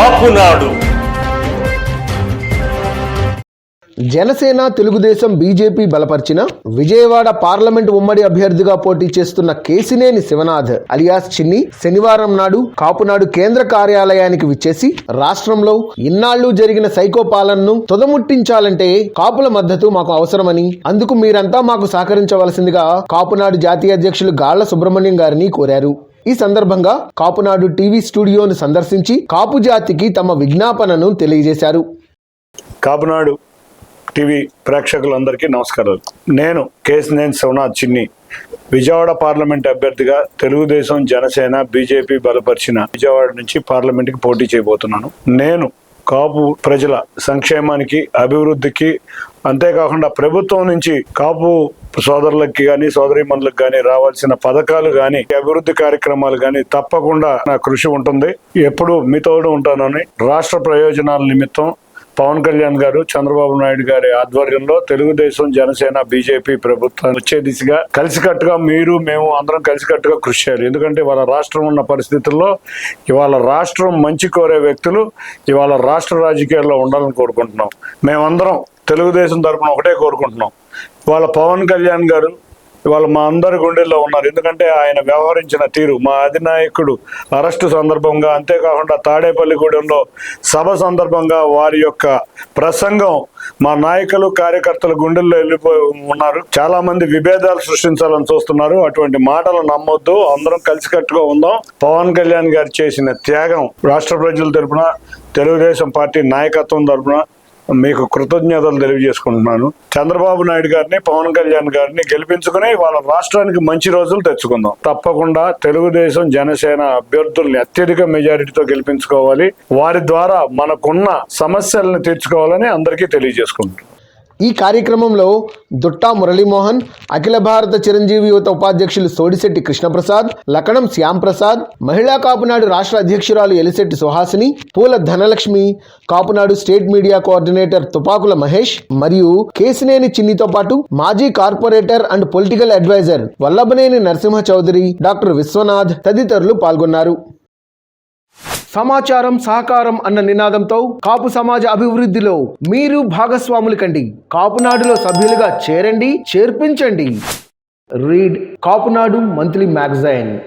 Kapunadu Janasena Telugu Desam BJP బలపరిచిన Vijayawada parliament ఉమ్మడి అభ్యర్థిగా పోటీ చేస్తున్న కేసినేని శివనాథ్ అలియాస్ చిన్ని శనివారం నాడు కాపునాడు కేంద్ర కార్యాలయానికి విచ్చేసి రాష్ట్రంలో ఇన్నాళ్ళు జరిగిన సైకో పాలనను తుదముట్టించాలంటే కాపుల మద్దతు మాకు అవసరమని అందుకు మీరంతా మాకు సహకరించవలసిందిగా కాపునాడు జాతీయ అధ్యక్షులు గాళ్ళ సుబ్రహ్మణ్యం గారిని కోరారు. ఈ సందర్భంగా కాపునాడు టీవీ స్టూడియోను సందర్శించి కాపు జాతికి తమ విజ్ఞాపనను తెలియజేశారు. కాపునాడు టీవీ ప్రేక్షకులందరికీ నమస్కారాలు. నేను కేసినేని శివనాథ్ చిన్ని విజయవాడ పార్లమెంట్ అభ్యర్థిగా తెలుగుదేశం జనసేన బీజేపీ బలపరిచిన విజయవాడ నుంచి పార్లమెంట్కి పోటీ చేయబోతున్నాను. నేను కాపు ప్రజల సంక్షేమానికి అభివృద్ధికి అంతేకాకుండా ప్రభుత్వం నుంచి కాపు సోదరులకి కానీ సోదరీమణులకు కానీ రావాల్సిన పథకాలు కానీ అభివృద్ధి కార్యక్రమాలు కానీ తప్పకుండా నా కృషి ఉంటుంది. ఎప్పుడు మీతోడు ఉంటానని రాష్ట్ర ప్రయోజనాల నిమిత్తం పవన్ కళ్యాణ్ గారు చంద్రబాబు నాయుడు గారి ఆధ్వర్యంలో తెలుగుదేశం జనసేన బీజేపీ ప్రభుత్వం వచ్చే దిశగా కలిసికట్టుగా మీరు మేము అందరం కలిసికట్టుగా కృషి చేయాలి. ఎందుకంటే ఇవాళ రాష్ట్రం ఉన్న పరిస్థితుల్లో ఇవాళ రాష్ట్రం మంచి కోరే వ్యక్తులు ఇవాళ రాష్ట్ర రాజకీయాల్లో ఉండాలని కోరుకుంటున్నాం. మేమందరం తెలుగుదేశం తరఫున ఒకటే కోరుకుంటున్నాం. ఇవాళ పవన్ కళ్యాణ్ గారు ఇవాళ మా అందరి గుండెల్లో ఉన్నారు. ఎందుకంటే ఆయన వ్యవహరించిన తీరు మా అధినాయకుడు అరెస్టు సందర్భంగా అంతేకాకుండా తాడేపల్లిగూడెంలో సభ సందర్భంగా వారి యొక్క ప్రసంగం మా నాయకులు కార్యకర్తల గుండెల్లో వెళ్ళిపోయి ఉన్నారు. చాలా మంది విభేదాలు సృష్టించాలని చూస్తున్నారు. అటువంటి మాటలు నమ్మొద్దు. అందరం కలిసికట్టుగా ఉందాం. పవన్ కళ్యాణ్ గారు చేసిన త్యాగం రాష్ట్ర ప్రజల తరపున తెలుగుదేశం పార్టీ నాయకత్వం తరపున మీకు కృతజ్ఞతలు తెలియజేసుకుంటున్నాను. చంద్రబాబు నాయుడు గారిని పవన్ కళ్యాణ్ గారిని గెలిపించుకుని వాళ్ళ రాష్ట్రానికి మంచి రోజులు తెచ్చుకుందాం. తప్పకుండా తెలుగుదేశం జనసేన అభ్యర్థుల్ని అత్యధిక మెజారిటీతో గెలిపించుకోవాలి. వారి ద్వారా మనకున్న సమస్యలను తీర్చుకోవాలని అందరికీ తెలియజేసుకుంటున్నాను. ఈ కార్యక్రమంలో దుట్టా మురళీమోహన్ అఖిల భారత చిరంజీవి యువత ఉపాధ్యక్షులు సోడిశెట్టి కృష్ణప్రసాద్ లకణం శ్యాంప్రసాద్ మహిళా కాపునాడు రాష్ట్ర అధ్యక్షురాలు Elisetti Suhasini Poola Dhanalakshmi Kapunadu state media coordinator Tupakula Mahesh మరియు కేసినేని చిన్నితో పాటు మాజీ corporator and political advisor Vallabhaneni Narasimha Chowdary doctor Vishwanath తదితరులు పాల్గొన్నారు. సమాచారం సహకారం అన్న నినాదంతో కాపు సమాజ అభివృద్ధిలో మీరు భాగస్వాములు కండి. కాపునాడులో సభ్యులుగా చేరండి చేర్పించండి. Read Kapunadu monthly magazine.